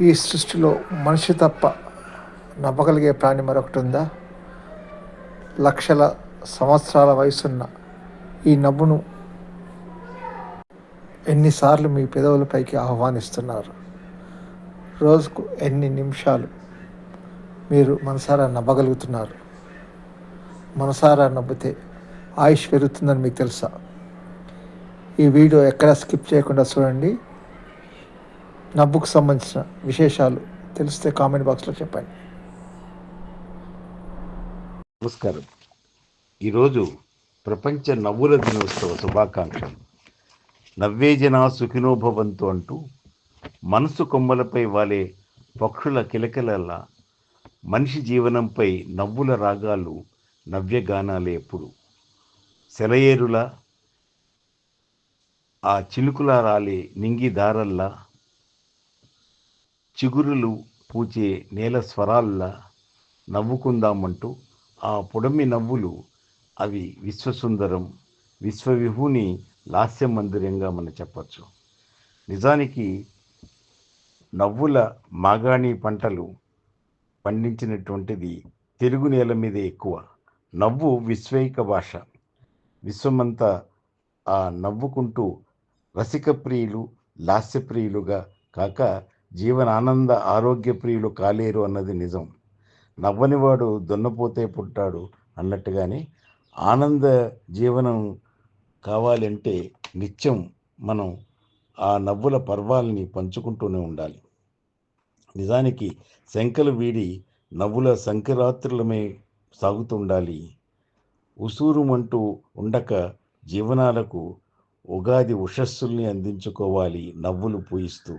ఈ సృష్టిలో మనిషి తప్ప నవ్వగలిగే ప్రాణి మరొకటి ఉందా? లక్షల సంవత్సరాల వయసున్న ఈ నవ్వును ఎన్నిసార్లు మీ పెదవులపైకి ఆహ్వానిస్తున్నారు? రోజుకు ఎన్ని నిమిషాలు మీరు మనసారా నవ్వగలుగుతున్నారు? మనసారా నవ్వితే ఆయుష్ పెరుగుతుందని మీకు తెలుసా? ఈ వీడియో ఎక్కడ స్కిప్ చేయకుండా చూడండి. నా బుక్ సంబంధించిన విశేషాలు తెలిస్తే కామెంట్ బాక్స్లో చెప్పండి. నమస్కారం. ఈరోజు ప్రపంచ నవ్వుల దినోత్సవ శుభాకాంక్షలు. నవ్వే జనా సుఖినోభవంతో అంటూ మనసు కొమ్మలపై వాలే పక్షుల కిలకిలల మనిషి జీవనంపై నవ్వుల రాగాలు నవ్యగానాలే ఎప్పుడు. సెలయేరుల ఆ చిలుకుల రాలే నింగి దారల్లా చిగురులు పూచే నేల స్వరాల్లా నవ్వుకుందామంటూ ఆ పొడమి నవ్వులు అవి విశ్వసుందరం విశ్వవిభూని లాస్య మందిరంగా మనం చెప్పచ్చు. నిజానికి నవ్వుల మాగాణి పంటలు పండించినటువంటిది తెలుగు నేల మీద ఎక్కువ. నవ్వు విశ్వైక భాష. విశ్వమంతా ఆ నవ్వుకుంటూ రసిక ప్రియులు లాస్యప్రియులుగా కాక జీవనానంద ఆరోగ్య ప్రియులు కాలేరు అన్నది నిజం. నవ్వనివాడు దున్నపోతే పుట్టాడు అన్నట్టుగానే ఆనంద జీవనం కావాలంటే నిత్యం మనం ఆ నవ్వుల పర్వాలని పంచుకుంటూనే ఉండాలి. నిజానికి శంకలు వీడి నవ్వుల సంక్రాత్రులమే సాగుతుండాలి. ఉసూరుమంటూ ఉండక జీవనాలకు ఉగాది ఉషస్సుల్ని అందించుకోవాలి నవ్వులు పూయిస్తూ.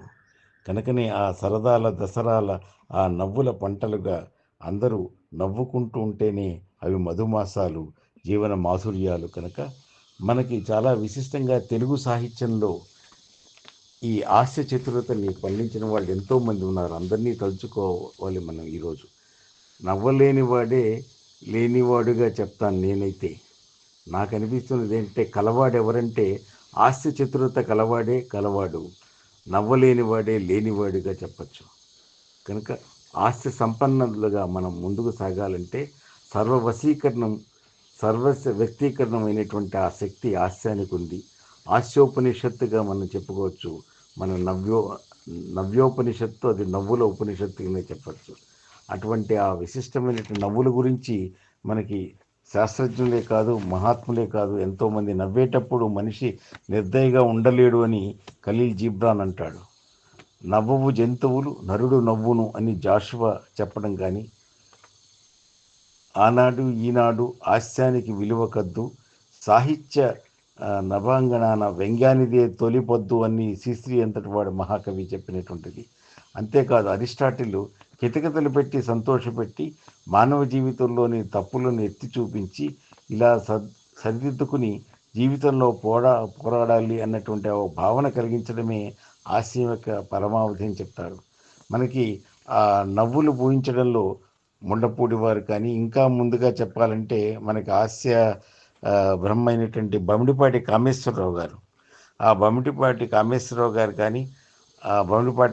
కనుకనే ఆ సరదాల దసరాల ఆ నవ్వుల పంటలుగా అందరూ నవ్వుకుంటూ ఉంటేనే అవి మధుమాసాలు జీవన మాధుర్యాలు కనుక. మనకి చాలా విశిష్టంగా తెలుగు సాహిత్యంలో ఈ హాస్య చతురతని పండించిన వాళ్ళు ఎంతోమంది ఉన్నారు. అందరినీ తలుచుకోవాలి మనం ఈరోజు. నవ్వలేని వాడే లేనివాడుగా చెప్తాను నేనైతే. నాకు అనిపిస్తున్నది ఏంటంటే కలవాడు ఎవరంటే హాస్య చతురత కలవాడే కలవాడు. నవ్వలేని వాడే లేనివాడిగా చెప్పచ్చు. కనుక ఆస్తి సంపన్నులుగా మనం ముందుకు సాగాలంటే సర్వవశీకరణం సర్వస్వ వ్యక్తీకరణమైనటువంటి ఆ శక్తి హాస్యానికి ఉంది హాస్యోపనిషత్తుగా మనం చెప్పుకోవచ్చు. మన నవ్యో నవ్యోపనిషత్తు అది నవ్వుల ఉపనిషత్తుగానే చెప్పచ్చు. అటువంటి ఆ విశిష్టమైనటువంటి నవ్వుల గురించి మనకి శాస్త్రజ్ఞులే కాదు మహాత్ములే కాదు ఎంతోమంది నవ్వేటప్పుడు మనిషి నిర్దయగా ఉండలేడు అని ఖలీల్ జీబ్రాన్ అంటాడు. నవ్వు జంతువులు నరుడు నవ్వును అని జాషువా చెప్పడం కానీ ఆనాడు ఈనాడు హాస్యానికి విలువ కద్దు సాహిత్య నవాంగణాన నభాంగణాన వ్యంగ్యానిదే తొలిపొద్దు అని శ్రీశ్రీ అంతటి వాడు మహాకవి చెప్పినటువంటిది. అంతేకాదు అరిస్టాటిల్ కితకితలు పెట్టి సంతోషపెట్టి మానవ జీవితంలోని తప్పులను ఎత్తి చూపించి ఇలా సద్ సరిదిద్దుకుని జీవితంలో పోరా పోరాడాలి అన్నటువంటి ఒక భావన కలిగించడమే హాస్యం యొక్క పరమావధి అని చెప్తారు. మనకి ఆ నవ్వులు పూయించడంలో ముండపూడి వారు కానీ ఇంకా ముందుగా చెప్పాలంటే మనకి హాస్య ఆ, బ్రహ్మ అయినటువంటి బమిడిపాటి కామేశ్వరరావు గారు. ఆ బమిడిపాటి కామేశ్వరరావు గారు కానీ ఆ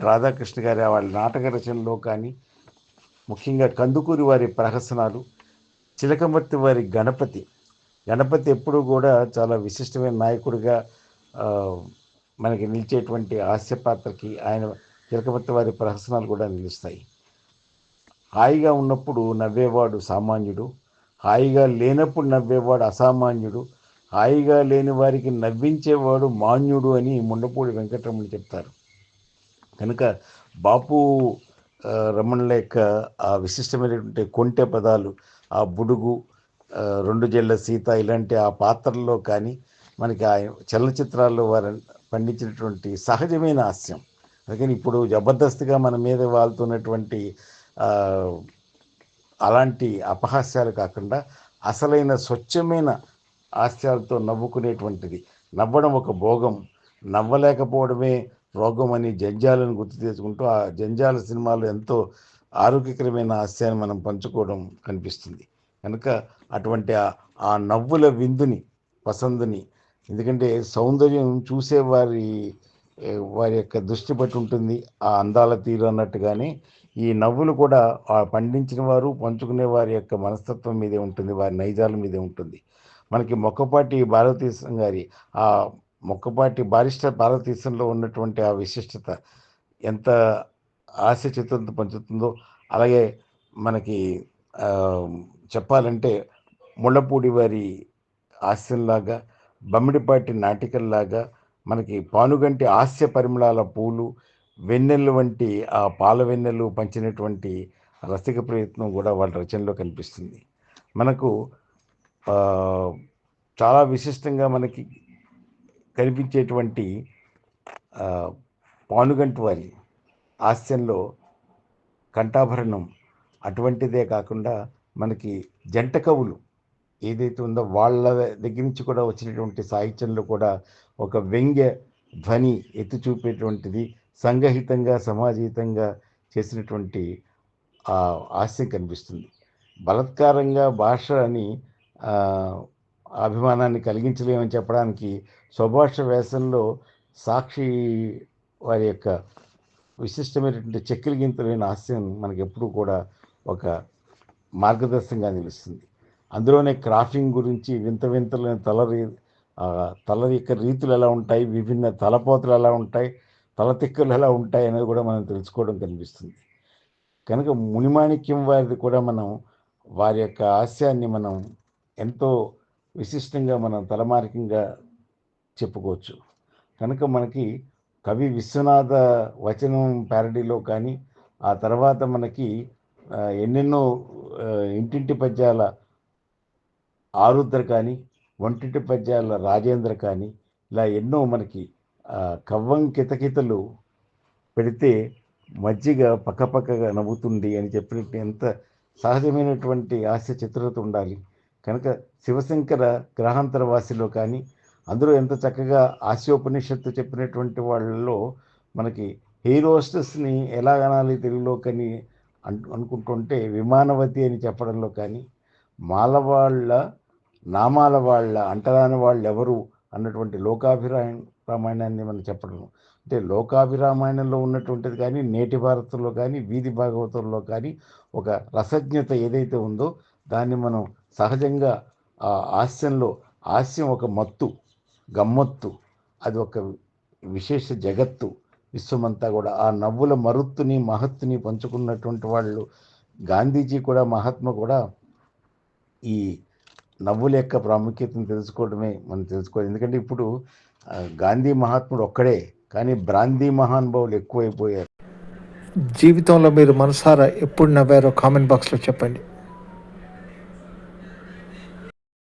రాధాకృష్ణ గారి వాళ్ళ నాటక రచనలో కానీ ముఖ్యంగా కందుకూరి వారి ప్రహసనాలు చిలకమర్తి వారి గణపతి. గణపతి ఎప్పుడూ కూడా చాలా విశిష్టమైన నాయకుడిగా మనకి నిలిచేటువంటి హాస్య పాత్రకి ఆయన చిలకమర్తి వారి ప్రహసనాలు కూడా నిలుస్తాయి. హాయిగా ఉన్నప్పుడు నవ్వేవాడు సామాన్యుడు. హాయిగా లేనప్పుడు నవ్వేవాడు అసామాన్యుడు. హాయిగా లేని వారికి నవ్వించేవాడు మాన్యుడు అని ముండపూడి వెంకటరమణ చెప్తారు. కనుక బాపు రమణుల యొక్క ఆ విశిష్టమైనటువంటి కొంటె పదాలు ఆ బుడుగు రెండు జల్ల సీత ఇలాంటి ఆ పాత్రల్లో కానీ మనకి ఆ చలనచిత్రాల్లో వారు పండించినటువంటి సహజమైన హాస్యం. అందుకని ఇప్పుడు జబర్దస్త్గా మన మీద వాళ్తున్నటువంటి అలాంటి అపహాస్యాలు కాకుండా అసలైన స్వచ్ఛమైన హాస్యాలతో నవ్వుకునేటువంటిది. నవ్వడం ఒక భోగం. నవ్వలేకపోవడమే రోగం అని జంజాలను గుర్తు చేసుకుంటూ ఆ జంజాల సినిమాలు ఎంతో ఆరోగ్యకరమైన హాస్యాన్ని మనం పంచుకోవడం కనిపిస్తుంది. కనుక అటువంటి ఆ- ఆ నవ్వుల విందుని పసందుని ఎందుకంటే సౌందర్యం చూసేవారి వారి వారి యొక్క దృష్టి బట్టి ఉంటుంది ఆ అందాల తీరు అన్నట్టుగానే ఈ నవ్వులు కూడా ఆ పండించిన వారు పంచుకునే వారి యొక్క మనస్తత్వం మీదే ఉంటుంది వారి నైజాల మీదే ఉంటుంది. మనకి మొక్కపాటి భారతదేశం గారి ఆ మొక్కపాటి బారిస్టర్ భారతదేశంలో ఉన్నటువంటి ఆ విశిష్టత ఎంత ఆశ చిత్రంతో పంచుతుందో అలాగే మనకి చెప్పాలంటే ముళ్ళపూడి వారి హాస్యంలాగా బమ్మిడిపాటి నాటికల్లాగా మనకి పానుగంటి హాస్య పరిమళాల పూలు వెన్నెలు వంటి ఆ పాల వెన్నెలు పంచినటువంటి రసిక ప్రయత్నం కూడా వాళ్ళ రచనలో కనిపిస్తుంది. మనకు చాలా విశిష్టంగా మనకి కనిపించేటువంటి పానుగంటి వారి హాస్యంలో కంఠాభరణం అటువంటిదే కాకుండా మనకి జంట కవులు ఏదైతే ఉందో వాళ్ళ దగ్గర నుంచి కూడా వచ్చినటువంటి సాహిత్యంలో కూడా ఒక వ్యంగ్య ధ్వని ఎత్తి చూపేటువంటిది సంగహితంగా సమాజహితంగా చేసినటువంటి ఆ హాస్యం కనిపిస్తుంది. బలత్కారంగా భాష అని అభిమానాన్ని కలిగించలేమని చెప్పడానికి సుభాష వేసంలో సాక్షి వారి యొక్క విశిష్టమైనటువంటి చెక్కిలి గింతలైన హాస్యం మనకి ఎప్పుడూ కూడా ఒక మార్గదర్శకంగా నిలుస్తుంది. అందులోనే క్రాఫింగ్ గురించి వింత వింతలైన తల రీ- తల యొక్క రీతులు ఎలా ఉంటాయి విభిన్న తలపోతలు ఎలా ఉంటాయి తలతిక్కలు ఎలా ఉంటాయి అనేది కూడా మనం తెలుసుకోవడం కనిపిస్తుంది. కనుక మునిమాణిక్యం వారిది కూడా మనం వారి యొక్క హాస్యాన్ని మనం ఎంతో విశిష్టంగా మనం తలమార్గంగా చెప్పుకోవచ్చు. కనుక మనకి కవి విశ్వనాథ వచనం ప్యారడీలో కానీ ఆ తర్వాత మనకి ఎన్నెన్నో ఇంటింటి పద్యాల ఆరుద్ర కానీ ఒంటింటి పద్యాల రాజేంద్ర కానీ ఇలా ఎన్నో మనకి కవ్వం కితకితలు పెడితే మజ్జిగ పక్కపక్కగా నవ్వుతుంది అని చెప్పినట్టు ఎంత సహజమైనటువంటి హాస్య చిత్రత ఉండాలి. కనుక శివశంకర గ్రహాంతర వాసిలో కానీ అందరూ ఎంత చక్కగా హాస్యోపనిషత్తు చెప్పినటువంటి వాళ్ళలో మనకి హీరోస్టెస్ని ఎలా అనాలి తెలుగులో కానీ అనుకుంటుంటే విమానవతి అని చెప్పడంలో కానీ మాలవాళ్ళ నామాల వాళ్ళ అంటరాని వాళ్ళు ఎవరు అన్నటువంటి లోకాభిరాయ రామాయణాన్ని మనం చెప్పడం. అంటే లోకాభిరామాయణంలో ఉన్నటువంటిది కానీ నేటి భారతంలో కానీ వీధి భాగవతంలో కానీ ఒక రసజ్ఞత ఏదైతే ఉందో దాన్ని మనం సహజంగా ఆ హాస్యంలో హాస్యం ఒక మత్తు గమ్మత్తు అది ఒక విశేష జగత్తు. విశ్వమంతా కూడా ఆ నవ్వుల మరుత్తుని మహత్తుని పంచుకున్నటువంటి వాళ్ళు. గాంధీజీ కూడా మహాత్మ కూడా ఈ నవ్వుల యొక్క ప్రాముఖ్యతను తెలుసుకోవడమే మనం తెలుసుకోవాలి. ఎందుకంటే ఇప్పుడు గాంధీ మహాత్ముడు ఒక్కడే కానీ బ్రాందీ మహానుభావులు ఎక్కువైపోయారు. జీవితంలో మీరు మనసారా ఎప్పుడు నవ్వారో కామెంట్ బాక్స్లో చెప్పండి.